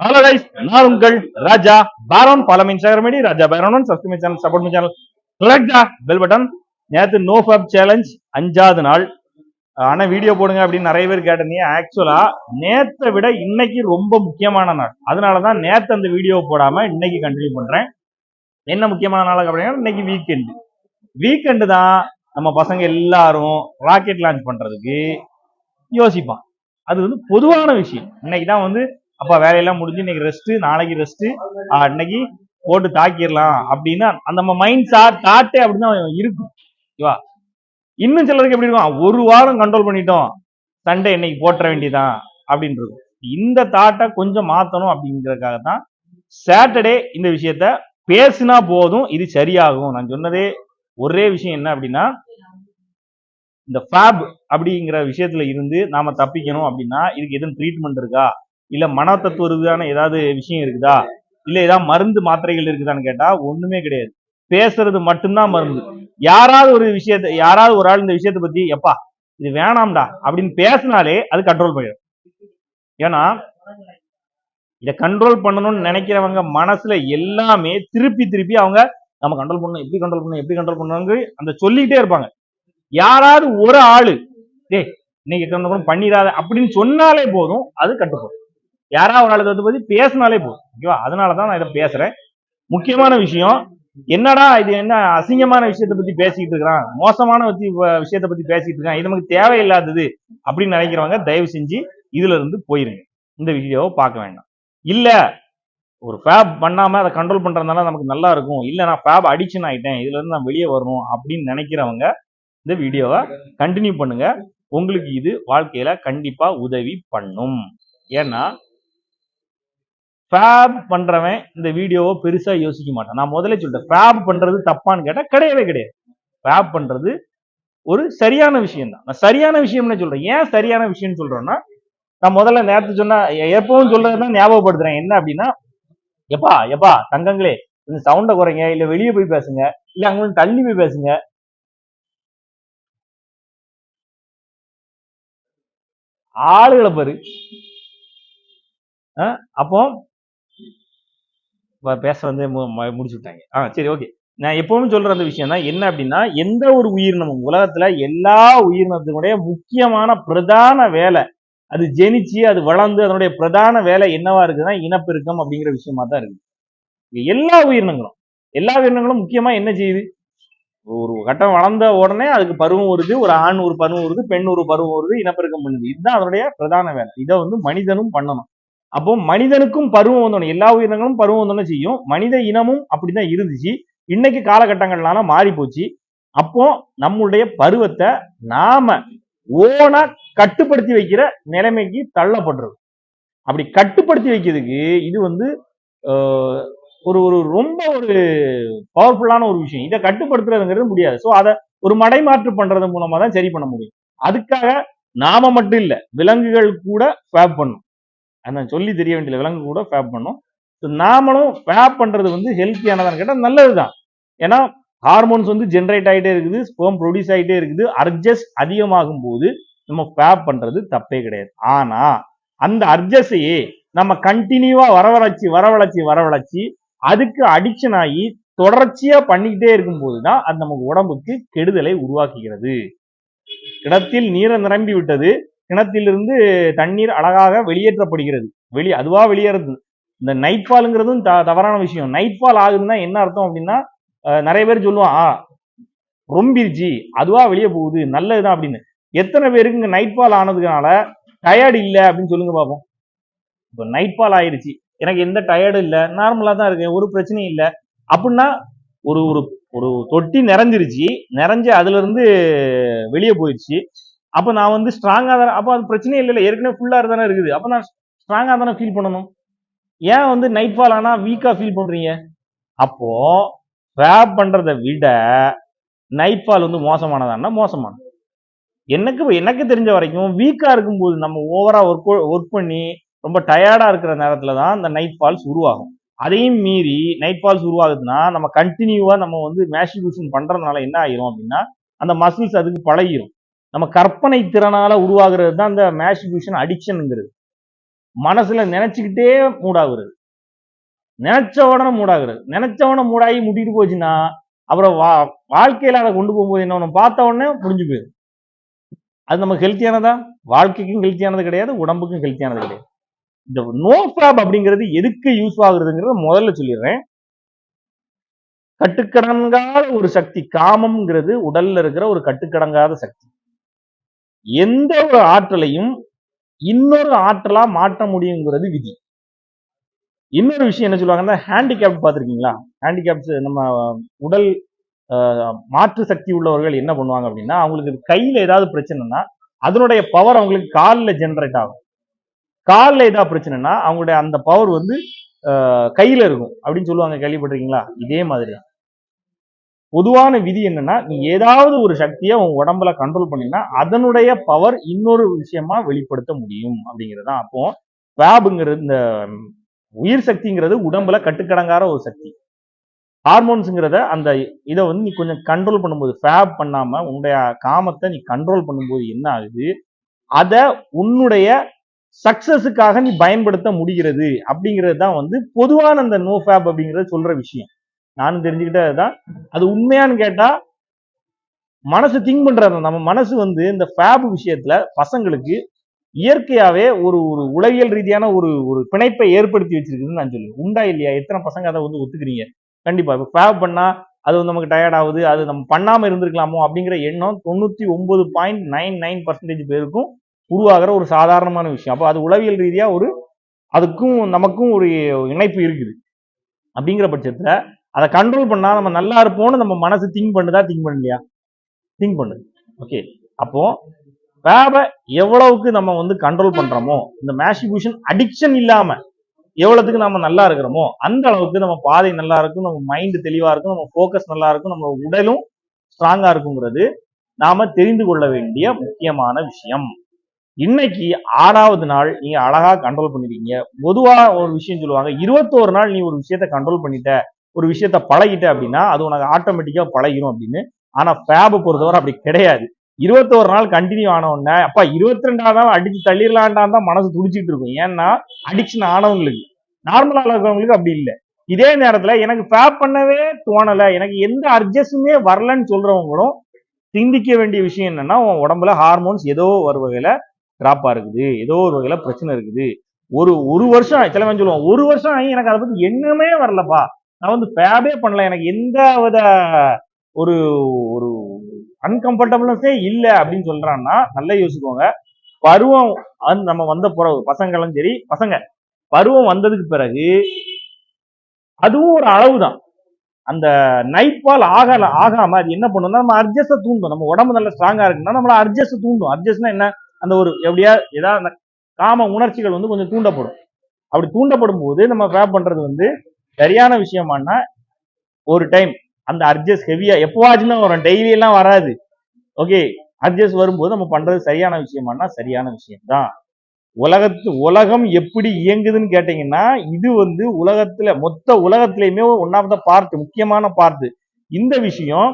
Hello guys நான் உங்கள் Raja Baron follow Instagram ID Raja Baron subscribe channel support my channel click bell button நேத்து no fap challenge அஞ்சாவது நாள். ஆனா video போடுங்க அப்படின்னு நிறைய பேர் கேட்டிருந்தீங்க. ஆக்சுவலா நேத்தை விட இன்னைக்கு ரொம்ப முக்கியமான நாள். அதனால தான் நேத்து அந்த வீடியோ போடாம இன்னைக்கு கண்டினியூ பண்றேன். என்ன முக்கியமான நாள் அப்படின்னா இன்னைக்கு வீக்கெண்டு வீக்கெண்டு தான் நம்ம பசங்க எல்லாரும் ராக்கெட் லான்ச் பண்றதுக்கு யோசிப்பான் அது வந்து பொதுவான விஷயம். இன்னைக்கு தான் வந்து அப்ப வேலையெல்லாம் முடிஞ்சு இன்னைக்கு ரெஸ்ட் நாளைக்கு ரெஸ்ட் இன்னைக்கு போட்டு தாக்கிடலாம் அப்படின்னு அந்த நம்ம மைண்ட் சார் தாட்டே அப்படின்னு இருக்கும். ஓகேவா இன்னும் சிலருக்கு எப்படி இருக்கும்? ஒரு வாரம் கண்ட்ரோல் பண்ணிட்டோம். சண்டே இன்னைக்கு போட்டுற வேண்டியதான் அப்படின்னு இருக்கும். இந்த தாட்டை கொஞ்சம் மாத்தணும் அப்படிங்கறதுக்காக தான் சாட்டர்டே இந்த விஷயத்த பேசினா போதும் இது சரியாகும். நான் சொன்னதே ஒரே விஷயம் என்ன அப்படின்னா இந்த ஃபேப் அப்படிங்கிற விஷயத்துல இருந்து நாம தப்பிக்கணும் அப்படின்னா இதுக்கு எதுவும் ட்ரீட்மெண்ட் இருக்கா? இல்ல மன தத்துவ ரீதியான ஏதாவது விஷயம் இருக்குதா? இல்ல ஏதாவது மருந்து மாத்திரைகள் இருக்குதான்னு கேட்டா ஒண்ணுமே கிடையாது. பேசுறது மட்டும்தான் மருந்து. யாராவது ஒரு விஷயத்த யாராவது ஒரு ஆள் இந்த விஷயத்தை பத்தி எப்பா இது வேணாம்டா அப்படின்னு பேசினாலே அது கண்ட்ரோல் பண்ணிடும் ஏன்னா இதை கண்ட்ரோல் பண்ணணும்னு நினைக்கிறவங்க மனசுல எல்லாமே திருப்பி திருப்பி அவங்க நம்ம கண்ட்ரோல் பண்ணணும் எப்படி கண்ட்ரோல் பண்ணணும் எப்படி கண்ட்ரோல் பண்ணணும் அந்த சொல்லிக்கிட்டே இருப்பாங்க. யாராவது ஒரு ஆளு டேய் இன்னைக்கு கண்ட்ரோல் பண்ணிடாத அப்படின்னு சொன்னாலே போதும் அது கட்டுப்படும். யாராவது ஒரு ஆளுக்கு வந்து பத்தி பேசினாலே போதும். ஓகேவா அதனாலதான் நான் இதை பேசுறேன். முக்கியமான விஷயம் என்னடா இது என்ன அசிங்கமான விஷயத்த பத்தி பேசிக்கிட்டு இருக்கிறான்? மோசமான பத்தி விஷயத்த பத்தி பேசிக்கிட்டு இருக்கான். இது நமக்கு தேவையில்லாதது அப்படின்னு நினைக்கிறவங்க தயவு செஞ்சு இதுல இருந்து போயிருங்க. இந்த வீடியோவை பார்க்க வேண்டாம். இல்ல ஒரு ஃபேப் பண்ணாம அதை கண்ட்ரோல் பண்றதுனால நமக்கு நல்லா இருக்கும். இல்ல நான் ஃபேப் அடிக்ஷன் ஆயிட்டேன். இதுல இருந்து நான் வெளியே வரணும் அப்படின்னு நினைக்கிறவங்க இந்த வீடியோவை கண்டினியூ பண்ணுங்க. உங்களுக்கு இது வாழ்க்கையில கண்டிப்பா உதவி பண்ணும். ஏன்னா ஃபேப் பண்றவன் இந்த வீடியோவை பெருசா யோசிக்க மாட்டான். நான் முதல்ல சொல்லிட்டேன் ஃபேப் பண்றது தப்பான்னு கேட்டா கிடையவே கிடையாது. ஃபேப் பண்றது ஒரு சரியான விஷயம் தான் நான் சரியான விஷயம்னு சொல்றேன். ஏன் சரியான விஷயம்னு சொல்றேன்னா நான் முதல்ல நேரத்து சொன்னா எப்பவும் சொல்றதுதான் ஞாபகப்படுத்துறேன். என்ன அப்படின்னா எப்பா எப்பா தங்கங்களே இந்த சவுண்டை குறைங்க இல்ல வெளியே போய் பேசுங்க இல்ல அங்க வந்து தள்ளி போய் பேசுங்க. ஆளுகளை பாரு. அப்போ பேச வந்து முடிச்சு விட்டாங்க ஆ சரி ஓகே நான் எப்பவும் சொல்ற அந்த விஷயம் தான் என்ன அப்படின்னா எந்த ஒரு உயிரினமும் உலகத்துல எல்லா உயிரினத்தினுடைய முக்கியமான பிரதான வேலை அது ஜெனிச்சு அது வளர்ந்து அதனுடைய பிரதான வேலை என்னவா இருக்குதுன்னா இனப்பெருக்கம் அப்படிங்கிற விஷயமா தான் இருக்கு. எல்லா உயிரினங்களும் எல்லா உயிரினங்களும் முக்கியமா என்ன செய்யுது? ஒரு கட்டம் வளர்ந்த உடனே அதுக்கு பருவம் வருது ஒரு ஆண் ஒரு பருவம் வருது பெண் ஒரு பருவம் வருது இனப்பெருக்கம் பண்ணுது. இதுதான் அதனுடைய பிரதான வேலை. இதை வந்து மனிதனும் பண்ணணும். அப்போ மனிதனுக்கும் பருவம் வந்தோடனே எல்லா உயிரினங்களும் பருவம் வந்தோடனே செய்யும்? மனித இனமும் அப்படிதான் இருந்துச்சு. இன்னைக்கு காலகட்டங்கள்லாம் மாறி போச்சு அப்போ நம்மளுடைய பருவத்தை நாம ஓனா கட்டுப்படுத்தி வைக்கிற நிலைமைக்கு தள்ளப்படுறது அப்படி கட்டுப்படுத்தி வைக்கிறதுக்கு இது வந்து ஒரு ஒரு ரொம்ப ஒரு பவர்ஃபுல்லான ஒரு விஷயம். இதை கட்டுப்படுத்துறதுங்கிறது முடியாது. ஸோ அதை ஒரு மடைமாற்று பண்றது மூலமா தான் சரி பண்ண முடியும். அதுக்காக நாம மட்டும் இல்லை விலங்குகள் கூட ஃபேப் பண்ணும் நான் சொல்லி தெரிய வேண்டிய விலங்கு கூட ஃபேப் பண்ணும். நாமளும் ஃபேப் பண்ணுறது வந்து ஹெல்த்தியானதான்னு கேட்டால் நல்லது தான் ஏன்னா ஹார்மோன்ஸ் வந்து ஜென்ரேட் ஆகிட்டே இருக்குது ஸ்போம் ப்ரொடியூஸ் ஆகிட்டே இருக்குது அர்ஜஸ்ட் அதிகமாகும் போது நம்ம ஃபேப் பண்ணுறது தப்பே கிடையாது. ஆனால் அந்த அர்ஜஸையே நம்ம கண்டினியூவாக வரவழைச்சி வரவழைச்சி வரவழைச்சி அதுக்கு அடிக்ஷன் ஆகி தொடர்ச்சியாக பண்ணிக்கிட்டே இருக்கும்போது தான் அது நமக்கு உடம்புக்கு கெடுதலை உருவாக்குகிறது. இடத்தில் நீரை நிரம்பி விட்டது கிணத்திலிருந்து தண்ணீர் அழகாக வெளியேற்றப்படுகிறது. வெளி அதுவா வெளியேறது. இந்த நைட் ஃபாலுங்கிறதும் த தவறான விஷயம். நைட் ஃபால் ஆகுதுன்னா என்ன அர்த்தம் அப்படின்னா நிறைய பேர் சொல்லுவான் ரொம்பிருச்சு. அதுவா வெளியே போகுது. நல்லதுதான் அப்படின்னு. எத்தனை பேருக்கு இங்கே நைட் ஃபால் ஆனதுனால டயர்டு இல்லை அப்படின்னு சொல்லுங்க பார்ப்போம் இப்போ நைட் ஃபால் ஆயிருச்சு. எனக்கு எந்த டயர்டும் இல்லை. நார்மலாக தான் இருக்கேன். ஒரு பிரச்சனையும் இல்லை. அப்படின்னா ஒரு ஒரு ஒரு தொட்டி நிறைஞ்சிருச்சு. நிறைஞ்சு அதுலேருந்து வெளியே போயிடுச்சு அப்ப நான் வந்து ஸ்ட்ராங்காக தானே அப்போ அது பிரச்சனையே இல்லை ஏற்கனவே ஃபுல்லாக தானே இருக்குது. அப்போ நான் ஸ்ட்ராங்காக தானே ஃபீல் பண்ணணும்? ஏன் வந்து நைட் ஃபால் ஆனால் வீக்காக ஃபீல் பண்ணுறீங்க அப்போ ரேப் பண்ணுறத விட நைட் ஃபால் வந்து மோசமானதானா மோசமானது. எனக்கு எனக்கு தெரிஞ்ச வரைக்கும் வீக்காக இருக்கும்போது நம்ம ஓவராக ஒர்க் ஒர்க் பண்ணி ரொம்ப டயர்டாக இருக்கிற நேரத்தில் தான் இந்த நைட் ஃபால்ஸ் உருவாகும். அதையும் மீறி நைட் ஃபால்ஸ் உருவாகுதுன்னா நம்ம கண்டினியூவாக நம்ம வந்து மேஷிபியூஷன் பண்ணுறதுனால என்ன ஆயிரும் அப்படின்னா அந்த மசில்ஸ் அதுக்கு பழகிரும். நம்ம கற்பனை திறனால உருவாகிறது தான் இந்த மேஷிபியூஷன் அடிக்ஷனுங்கிறது மனசுல நினைச்சுக்கிட்டே மூடாகுறது. நினைச்ச உடனே மூடாகுறது. நினைச்ச உடனே மூடாகி முட்டிட்டு போச்சுன்னா அப்புறம் வா வாழ்க்கையில அதை கொண்டு போகும்போது என்ன ஒண்ணு பார்த்த உடனே முடிஞ்சு போயிடும். அது நமக்கு ஹெல்த்தியானதா வாழ்க்கைக்கும் ஹெல்த்தியானது கிடையாது உடம்புக்கும் ஹெல்த்தியானது கிடையாது. இந்த நோ ஃபேப் அப்படிங்கிறது எதுக்கு யூஸ் ஆகுறதுங்கிறத முதல்ல சொல்லிடுறேன். கட்டுக்கடங்காத ஒரு சக்தி காமம்ங்கிறது உடல்ல இருக்கிற ஒரு கட்டுக்கடங்காத சக்தி. எந்த ஒரு ஆற்றலையும் இன்னொரு ஆற்றலா மாற்ற முடியுங்கிறது விதி. இன்னொரு விஷயம் என்ன சொல்லுவாங்கன்னா ஹேண்டிகேப் பார்த்துருக்கீங்களா? ஹேண்டிகேப்ஸ் நம்ம உடல் ஆஹ், மாற்று சக்தி உள்ளவர்கள் என்ன பண்ணுவாங்க அப்படின்னா அவங்களுக்கு கையில ஏதாவது பிரச்சனைனா அதனுடைய பவர் அவங்களுக்கு காலில் ஜென்ரேட் ஆகும். காலில் ஏதாவது பிரச்சனைனா அவங்களுடைய அந்த பவர் வந்து ஆஹ், கையில இருக்கும். அப்படின்னு சொல்லுவாங்க கேள்விப்பட்டிருக்கீங்களா? இதே மாதிரி தான். பொதுவான விதி என்னன்னா நீ ஏதாவது ஒரு சக்தியை உன் உடம்புல கண்ட்ரோல் பண்ணீங்கன்னா அதனுடைய பவர் இன்னொரு விஷயமா வெளிப்படுத்த முடியும் அப்படிங்கிறது தான். அப்போ வேபுங்கிறது இந்த உயிர் சக்திங்கிறது உடம்புல கட்டுக்கடங்கார ஒரு சக்தி. ஹார்மோன்ஸுங்கிறத அந்த இதை வந்து நீ கொஞ்சம் கண்ட்ரோல் பண்ணும்போது ஃபேப் பண்ணாம உன்னுடைய காமத்தை நீ கண்ட்ரோல் பண்ணும்போது என்ன ஆகுது? அதை உன்னுடைய சக்சஸுக்காக நீ பயன்படுத்த முடிகிறது அப்படிங்கிறது தான் வந்து பொதுவான அந்த நோ ஃபேப் அப்படிங்கிறத சொல்ற விஷயம். நானும் தெரிஞ்சுக்கிட்டது தான். அது உண்மையான்னு கேட்டா மனசு திங்க் பண்றது நம்ம மனசு வந்து இந்த ஃபேப் விஷயத்துல பசங்களுக்கு இயற்கையாவே ஒரு ஒரு உளவியல் ரீதியான ஒரு ஒரு பிணைப்பை ஏற்படுத்தி வச்சிருக்குதுன்னு நான் சொல்லுவேன். உண்டா இல்லையா? எத்தனை பசங்க அதை வந்து ஒத்துக்கிறீங்க? கண்டிப்பா. இப்போ ஃபேப் பண்ணா அது வந்து நமக்கு டயர்ட் ஆகுது. அது நம்ம பண்ணாம இருந்திருக்கலாமோ அப்படிங்கிற எண்ணம் தொண்ணூத்தி ஒன்பது பாயிண்ட் நைன் நைன் பர்சன்டேஜ் பேருக்கும் உருவாகிற ஒரு சாதாரணமான விஷயம். அப்போ அது உளவியல் ரீதியா ஒரு அதுக்கும் நமக்கும் ஒரு இணைப்பு இருக்குது. அப்படிங்கிற பட்சத்துல அதை கண்ட்ரோல் பண்ணா நம்ம நல்லா இருப்போம்னு நம்ம மனசு திங்க் பண்ணுதா திங்க் பண்ணலையா? திங்க் பண்ணு ஓகே அப்போ வேப எவ்வளவுக்கு நம்ம வந்து கண்ட்ரோல் பண்றோமோ இந்த மேஷிபியூஷன் அடிக்ஷன் இல்லாம எவ்வளவுக்கு நம்ம நல்லா இருக்கிறோமோ அந்த அளவுக்கு நம்ம பாதை நல்லா இருக்கும் நம்ம மைண்ட் தெளிவா இருக்கும் நம்ம ஃபோக்கஸ் நல்லா இருக்கும் நம்ம உடலும் ஸ்ட்ராங்கா இருக்குங்கிறது நாம தெரிந்து கொள்ள வேண்டிய முக்கியமான விஷயம். இன்னைக்கு ஆறாவது நாள் நீங்க அழகா கண்ட்ரோல் பண்ணிருக்கீங்க. பொதுவா ஒரு விஷயம் சொல்லுவாங்க இருபத்தோரு நாள் நீ ஒரு விஷயத்த கண்ட்ரோல் பண்ணிட்ட ஒரு விஷயத்த பழகிட்ட அப்படின்னா அது உனக்கு ஆட்டோமேட்டிக்காக பழகிரும் அப்படின்னு. ஆனா ஃபேபை பொறுத்தவரை அப்படி கிடையாது. இருபத்தோரு நாள் கண்டினியூ ஆனவுடனே அப்பா இருபத்தி ரெண்டாவது நாள் அடிச்சு தள்ளிடலான்டான் தான் மனசு துடிச்சிட்டு இருக்கும். ஏன்னா அடிக்ஷன் ஆனவங்களுக்கு நார்மலா இருக்கிறவங்களுக்கு அப்படி இல்லை. இதே நேரத்துல எனக்கு ஃபேப் பண்ணவே தோணலை எனக்கு எந்த அட்ஜஸ்டுமே வரலன்னு சொல்கிறவங்களும் சிந்திக்க வேண்டிய விஷயம் என்னன்னா உன் உடம்புல ஹார்மோன்ஸ் ஏதோ ஒரு வகையில் ட்ராப்பாக இருக்குது ஏதோ ஒரு வகையில் பிரச்சனை இருக்குது. ஒரு ஒரு வருஷம் சில சொல்லுவோம் ஒரு வருஷம் ஆகி எனக்கு அதை பற்றி எண்ணமே வரலப்பா. நான் வந்து ஃபேபே பண்ணல. எனக்கு எந்த வித ஒரு ஒரு அன்கம்ஃபர்டபுள்னஸே இல்லை அப்படின்னு சொல்றான்னா நல்லா யோசிக்கோங்க. பருவம் நம்ம வந்த பிறகு பசங்களும் சரி பசங்க பருவம் வந்ததுக்கு பிறகு அதுவும் ஒரு அளவு தான் அந்த நைட்பால் ஆகல ஆகாம அது என்ன பண்ணும்னா நம்ம அட்ஜஸ்ட தூண்டும். நம்ம உடம்பு நல்லா ஸ்ட்ராங்கா இருக்குன்னா நம்மள அர்ஜஸ்ட் தூண்டும். அட்ஜஸ்ட்னா என்ன? அந்த ஒரு எப்படியா ஏதாவது காம உணர்ச்சிகள் வந்து கொஞ்சம் தூண்டப்படும். அப்படி தூண்டப்படும் போது நம்ம ஃபேப் பண்றது வந்து சரியான விஷயமானா ஒரு டைம் அந்த அர்ஜஸ்ட் ஹெவியா எப்போவாச்சும் வரும். டெய்லி எல்லாம் வராது. ஓகே அட்ஜஸ்ட் வரும்போது நம்ம பண்றது சரியான விஷயமானா சரியான விஷயம் தான் உலகத்து உலகம் எப்படி இயங்குதுன்னு கேட்டீங்கன்னா இது வந்து உலகத்துல மொத்த உலகத்திலயுமே ஒன் ஆஃப் த பார்ட் முக்கியமான பார்ட் இந்த விஷயம்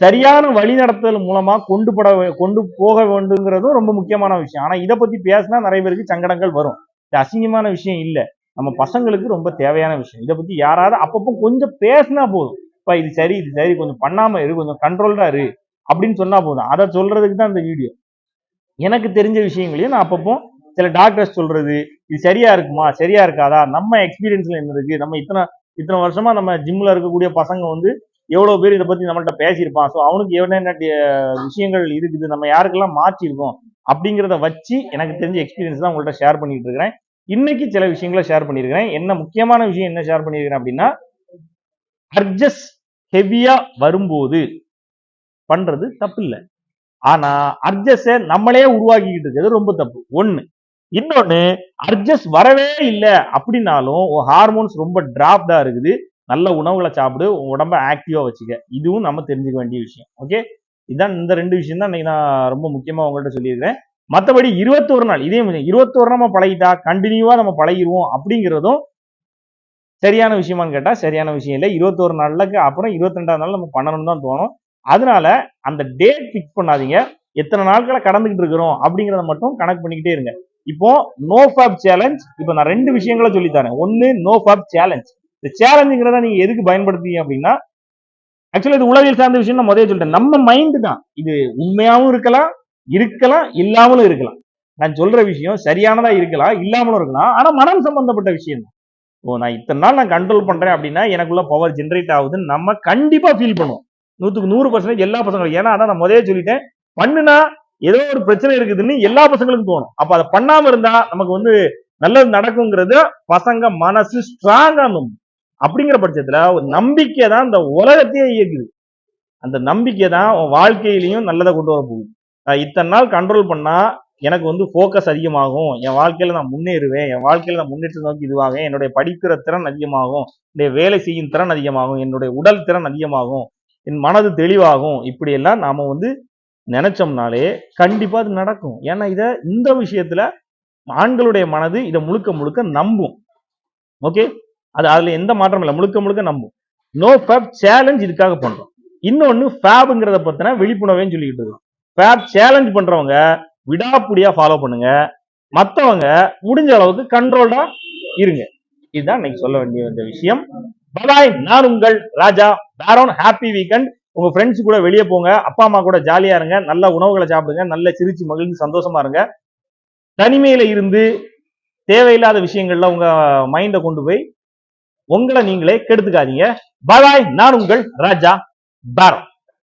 சரியான வழிநடத்தல் மூலமா கொண்டு பட கொண்டு போக வேண்டுங்கிறதும் ரொம்ப முக்கியமான விஷயம். ஆனா இதை பத்தி பேசினா நிறைய பேருக்கு சங்கடங்கள் வரும். இது அசிங்கமான விஷயம் இல்லை. நம்ம பசங்களுக்கு ரொம்ப தேவையான விஷயம். இதை பத்தி யாராவது அப்பப்போ கொஞ்சம் பேசினா போதும். இப்ப இது சரி இது சரி கொஞ்சம் பண்ணாம இரு கொஞ்சம் கண்ட்ரோல்டா இரு அப்படின்னு சொன்னா போதும். அதை சொல்றதுக்கு தான் இந்த வீடியோ எனக்கு தெரிஞ்ச விஷயங்களையும் நான் அப்பப்போ சில டாக்டர்ஸ் சொல்றது இது சரியா இருக்குமா? சரியா இருக்காதா? நம்ம எக்ஸ்பீரியன்ஸ்ல என்ன இருக்கு? நம்ம இத்தனை இத்தனை வருஷமா நம்ம ஜிம்ல இருக்கக்கூடிய பசங்க வந்து எவ்வளவு பேர் இதை பத்தி நம்மள்ட்ட பேசியிருப்பான். ஸோ அவனுக்கு என்னென்ன விஷயங்கள் இருக்குது? நம்ம யாருக்கெல்லாம் மாற்றிருக்கோம்? அப்படிங்கிறத வச்சு எனக்கு தெரிஞ்ச எக்ஸ்பீரியன்ஸ் தான் உங்கள்ட்ட ஷேர் பண்ணிட்டு இருக்கிறேன். இன்னைக்கு சில விஷயங்களை ஷேர் பண்ணியிருக்கிறேன். என்ன முக்கியமான விஷயம் என்ன ஷேர் பண்ணியிருக்கிறேன் அப்படின்னா அர்ஜஸ் ஹெவியா வரும்போது பண்றது தப்பு இல்லை ஆனா அர்ஜஸ நம்மளே உருவாக்கிக்கிட்டு இருக்கிறது ரொம்ப தப்பு. ஒண்ணு. இன்னொன்னு அர்ஜஸ் வரவே இல்லை அப்படின்னாலும் ஹார்மோன்ஸ் ரொம்ப டிராப்டா இருக்குது. நல்ல உணவுகளை சாப்பிடு உன் உடம்ப ஆக்டிவா வச்சுக்க. இதுவும் நம்ம தெரிஞ்சுக்க வேண்டிய விஷயம். ஓகே இதான் இந்த ரெண்டு விஷயம் தான் இன்னைக்கு நான் ரொம்ப முக்கியமா உங்கள்கிட்ட சொல்லியிருக்கிறேன். மற்றபடி இருபத்தோரு நாள் இதே இருபத்தோரு நம்ம பழகிட்டா கண்டினியூவா நம்ம பழகிருவோம் அப்படிங்கிறதும் சரியான விஷயமான்னு கேட்டால் சரியான விஷயம் இல்லை. இருபத்தோரு நாளுக்கு அப்புறம் இருபத்தி ரெண்டாவது நாள் நம்ம பண்ணணும்னு தான் தோணும். அதனால அந்த டேட் ஃபிக்ஸ் பண்ணாதீங்க. எத்தனை நாட்களை கடந்துகிட்டு இருக்கிறோம் அப்படிங்கிறத மட்டும் கணக்கு பண்ணிக்கிட்டே இருங்க. இப்போ நோ ஃபேப் சேலஞ்ச் இப்போ நான் ரெண்டு விஷயங்களை சொல்லித்தரேன் ஒன்னு நோ ஃபேப் சேலஞ்ச் இந்த சேலஞ்சுங்கிறத நீங்க எதுக்கு பயன்படுத்துறீங்க அப்படின்னா ஆக்சுவலா இது உளவியல் சார்ந்த விஷயம் நான் முதல்ல சொல்லிட்டேன். நம்ம மைண்டு தான். இது உண்மையாகவும் இருக்கலாம் இருக்கலாம் இல்லாமலும் இருக்கலாம். நான் சொல்ற விஷயம் சரியானதா இருக்கலாம் இல்லாமலும் இருக்கலாம். ஆனா மனம் சம்பந்தப்பட்ட விஷயம் தான். ஓ நான் இத்தனை நாள் நான் கண்ட்ரோல் பண்றேன் அப்படின்னா எனக்குள்ள பவர் ஜென்ரேட் ஆகுதுன்னு நம்ம கண்டிப்பா ஃபீல் பண்ணுவோம். நூத்துக்கு நூறு பர்சன்டேஜ் எல்லா பசங்களும் ஏன்னா அதான் நான் முதல்ல சொல்லிட்டேன். பண்ணுனா ஏதோ ஒரு பிரச்சனை இருக்குதுன்னு எல்லா பசங்களுக்கும் தோணும். அப்ப அதை பண்ணாம இருந்தா நமக்கு வந்து நல்லது நடக்குங்கிறது பசங்க மனசு ஸ்ட்ராங்கா நம்பும். அப்படிங்கிற பட்சத்துல ஒரு நம்பிக்கை தான் இந்த உலகத்தையே இயக்குது. அந்த நம்பிக்கை தான் உன் வாழ்க்கையிலையும் நல்லதை கொண்டு வர போகுது. இத்தனை நாள் கண்ட்ரோல் பண்ணா எனக்கு வந்து ஃபோக்கஸ் அதிகமாகும். என் வாழ்க்கையில நான் முன்னேறுவேன். என் வாழ்க்கையில நான் முன்னேற்ற நோக்கி இதுவாகும் என்னுடைய படிக்கிற திறன் அதிகமாகும். என்னுடைய வேலை செய்யும் திறன் அதிகமாகும். என்னுடைய உடல் திறன் அதிகமாகும். என் மனது தெளிவாகும். இப்படி எல்லாம் நாம வந்து நினைச்சோம்னாலே கண்டிப்பா அது நடக்கும். ஏன்னா இதை இந்த விஷயத்துல ஆண்களுடைய மனது இதை முழுக்க முழுக்க நம்பும். ஓகே? அது அதுல எந்த மாற்றமும் இல்லை. முழுக்க முழுக்க நம்பும். நோ ஃபேப் சேலஞ்ச் இதுக்காக பண்றோம். இன்னொன்று ஃபேப்ங்கிறத பத்தின விழிப்புணர்வேன்னு சொல்லிக்கிட்டு இருக்கோம். ஃபேப் சேலஞ்ச் பண்றவங்க விடாப்புடியா ஃபாலோ பண்ணுங்க. மற்றவங்க முடிஞ்ச அளவுக்கு கண்ட்ரோல்டா இருங்க. இதுதான் இன்னைக்கு சொல்ல வேண்டிய இந்த விஷயம். பபாய் நான் உங்கள் ராஜா பேரோன் ஹாப்பி வீக்கெண்ட் உங்க ஃப்ரெண்ட்ஸ் கூட வெளியே போங்க. அப்பா அம்மா கூட ஜாலியா இருங்க. நல்ல உணவுகளை சாப்பிடுங்க. நல்ல சிரிச்சு மகிழ்ந்து சந்தோஷமா இருங்க. தனிமையில இருந்து தேவையில்லாத விஷயங்கள்ல உங்க மைண்டை கொண்டு போய் உங்களை நீங்களே கெடுத்துக்காதீங்க. பாய் நான் உங்கள் ராஜா பேரோன்